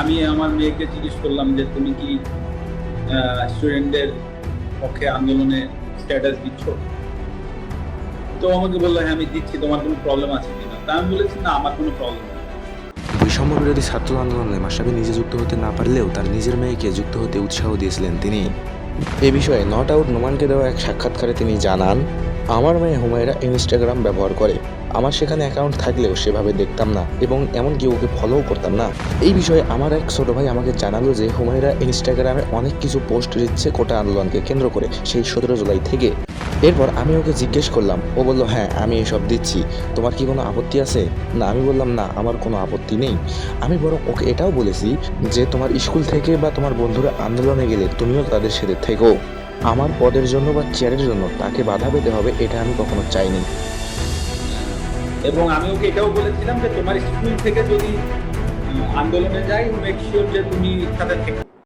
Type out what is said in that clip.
আমি আমার মেয়েকে জিজ্ঞেস করলাম যে, তুমি কি স্টুডেন্টদের পক্ষে আন্দোলনে স্ট্যাটাস দিচ্ছ? তো আমাকে বলল হ্যাঁ আমি দিচ্ছি, তোমার কোনো প্রবলেম আছে কিনা? তা আমি বলেছি, না, আমার কোনো প্রবলেম বৈষম্য বিরোধী ছাত্র আন্দোলনে মাসাবি নিজে যুক্ত হতে না পারলেও তার নিজের মেয়েকে যুক্ত হতে উৎসাহ দিয়েছিলেন তিনি। এ বিষয়ে নট আউট নোমানকে দেওয়া এক সাক্ষাৎকারে তিনি জানান আমার মেয়ে হুমায়রা ইনস্টাগ্রাম ব্যবহার করে। আমার সেখানে অ্যাকাউন্ট থাকলেও সেভাবে দেখতাম না এবং এমনকি ওকে ফলোও করতাম না। এই বিষয়ে আমার এক ছোট ভাই আমাকে জানালো যে, হুমায়রা ইনস্টাগ্রামে অনেক কিছু পোস্ট দিচ্ছে কোটা আন্দোলনকে কেন্দ্র করে, সেই সতেরো জুলাই থেকে। এরপর আমি ওকে জিজ্ঞেস করলাম, ও বলল হ্যাঁ আমি এসব দিচ্ছি। তোমার কি কোনো আপত্তি আছে? না, আমি বললাম, না, আমার কোনো আপত্তি নেই। আমি বরং ওকে এটাও বলেছি যে, তোমার স্কুল থেকে বা তোমার বন্ধুরা আন্দোলনে গেলে তুমিও তাদের সাথে থেকো। আমার পদের জন্য বা চেয়ারের জন্য তাকে বাধা পেতে হবে, এটা আমি কখনো চাইনি। এবং আমি ওকে এটাও বলেছিলাম যে তোমার স্কুল থেকে যদি আন্দোলনে যাই মেক শিওর যে তুমি তাদের থেকে।